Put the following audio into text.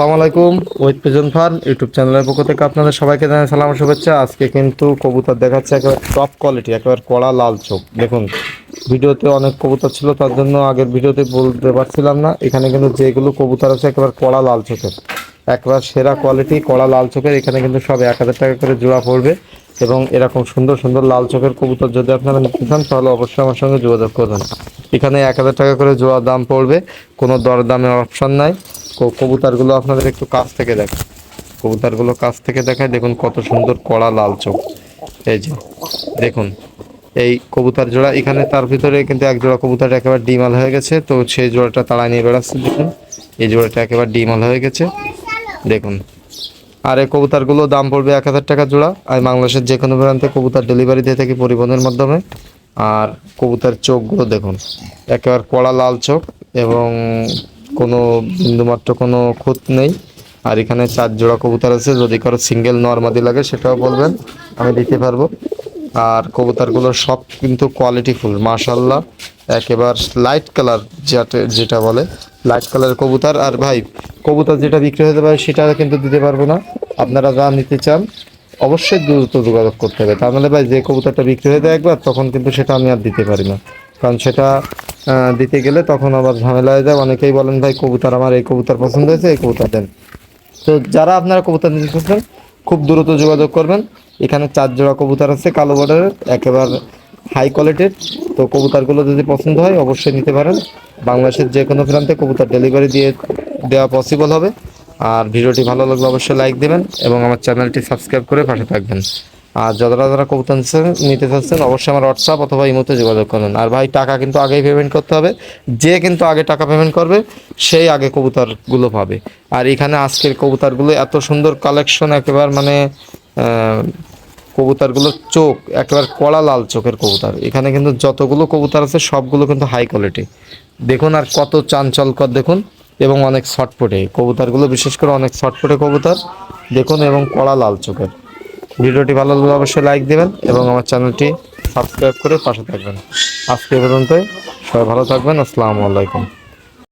আসসালামু আলাইকুম। Wait pigeon farm YouTube চ্যানেলের পক্ষ থেকে আপনাদের সবাইকে জানাই সালাম শুভেচ্ছা। আজকে কিন্তু কবুতর দেখাচ্ছে একেবারে টপ কোয়ালিটি একেবারে কড়া লাল চোখ। দেখুন, ভিডিওতে অনেক কবুতর ছিল, তার জন্য আগের ভিডিওতে বলতে পারছিলাম না। এখানে কিন্তু যেগুলো কবুতর আছে, একেবারে কড়া লাল চোখের। একবার সেরা কোয়ালিটি কড়া লাল চোখের। এখানে কিন্তু সব এক হাজার টাকা করে জোড়া পড়বে এবং এরকম সুন্দর সুন্দর লাল চোখের কবুতর যদি আপনারা নিতে চান, তাহলে অবশ্যই আমার সঙ্গে যোগাযোগ করবেন এখানে এক হাজার টাকা করে জোড়া দাম পড়বে। কোনো দরদামের অপশন নাই। কবুতরগুলো আপনাদের একটু কাছ থেকে দেখ, কবুতরগুলো কাছ থেকে দেখায় দেখুন কত সুন্দর কড়া লাল চোখ। এই যে, দেখুন, এই কবুতার জোড়া, এখানে তার ভিতরে কিন্তু এক জোড়া কবুতার একেবারে ডিমাল হয়ে গেছে, তো সেই জোড়াটা তাড়ায় নিয়ে বেড়াচ্ছে, দেখুন, এই জোড়াটা একেবারে ডিমাল হয়ে গেছে, দেখুন। আর এই কবুতরগুলো দাম পড়বে এক হাজার টাকা জোড়া, আর বাংলাদেশের যে কোনো প্রান্তে কবুতার ডেলিভারি দিয়ে থাকি পরিবহনের মাধ্যমে। আর কবুতার চোখগুলো দেখুন, একেবারে কড়া লাল চোখ এবং কোনো বিন্দুমাত্র কোনো খুঁত নেই। আর এখানে চার জোড়া কবুতর আছে, যদি কারও সিঙ্গেল নর্মাদি লাগে সেটাও বলবেন, আমি দিতে পারব। আর কবুতরগুলোর সব কিন্তু কোয়ালিটি ফুল মাশাল্লাহ একেবার লাইট কালার যেটা যেটা বলে লাইট কালার কবুতর। আর ভাই, কবুতর যেটা বিক্রি হতে পারে সেটা কিন্তু দিতে পারব না। আপনারা যা নিতে চান, অবশ্যই দ্রুত যোগাযোগ করতে হবে। তাহলে ভাই, যে কবুতরটা বিক্রি হয়ে যায় একবার, তখন কিন্তু সেটা আমি আর দিতে পারি না। কারণ সেটা দিতে গেলে তখন আবার ঝামেলা হয়ে যায়। অনেকেই বলেন, ভাই, কবুতর আমার, এই কবুতর পছন্দ হয়েছে, এই কবুতর দেন। তো যারা আপনারা কবুতর নিতে চাচ্ছেন, খুব দ্রুত যোগাযোগ করবেন। এখানে চার জোড়া কবুতর আছে, কালো বর্ডারের একেবারে হাই কোয়ালিটির তো কবুতরগুলো যদি পছন্দ হয়, অবশ্যই নিতে পারেন। বাংলাদেশের যে কোনো প্রান্তে কবুতর ডেলিভারি দিয়ে দেওয়া পসিবল হবে। আর ভিডিওটি ভালো লাগলে অবশ্যই লাইক দেবেন এবং আমার চ্যানেলটি সাবস্ক্রাইব করে পাশে থাকবেন। আর যারা যারা কবুতর নিতে চাচ্ছেন অবশ্যই আমার হোয়াটসঅ্যাপ অথবা ইমোতে যোগাযোগ করুন। আর ভাই, টাকা কিন্তু আগেই পেমেন্ট করতে হবে। যে কিন্তু আগে টাকা পেমেন্ট করবে, সেই আগে কবুতরগুলো পাবে। আর এখানে আজকের কবুতরগুলো এত সুন্দর কালেকশন একেবারে মানে কবুতরগুলোর চোখ, একেবারে কড়া লাল চোখের কবুতর। এখানে কিন্তু যতগুলো কবুতর আছে, সবগুলো কিন্তু হাই কোয়ালিটি দেখুন আর কত চাঞ্চলকর দেখুন। এবং অনেক ছটপটে। কবুতরগুলো বিশেষ করে অনেক ছটপটে কবুতর। দেখুন, এবং কড়া লাল চোখের। ভিডিওটি ভালো লাগলে অবশ্যই লাইক দেবেন এবং আমার চ্যানেলটি সাবস্ক্রাইব করে পাশে থাকবেন। আজকে পর্যন্ত পর্যন্তই। সবাই ভালো থাকবেন। আসসালামু আলাইকুম।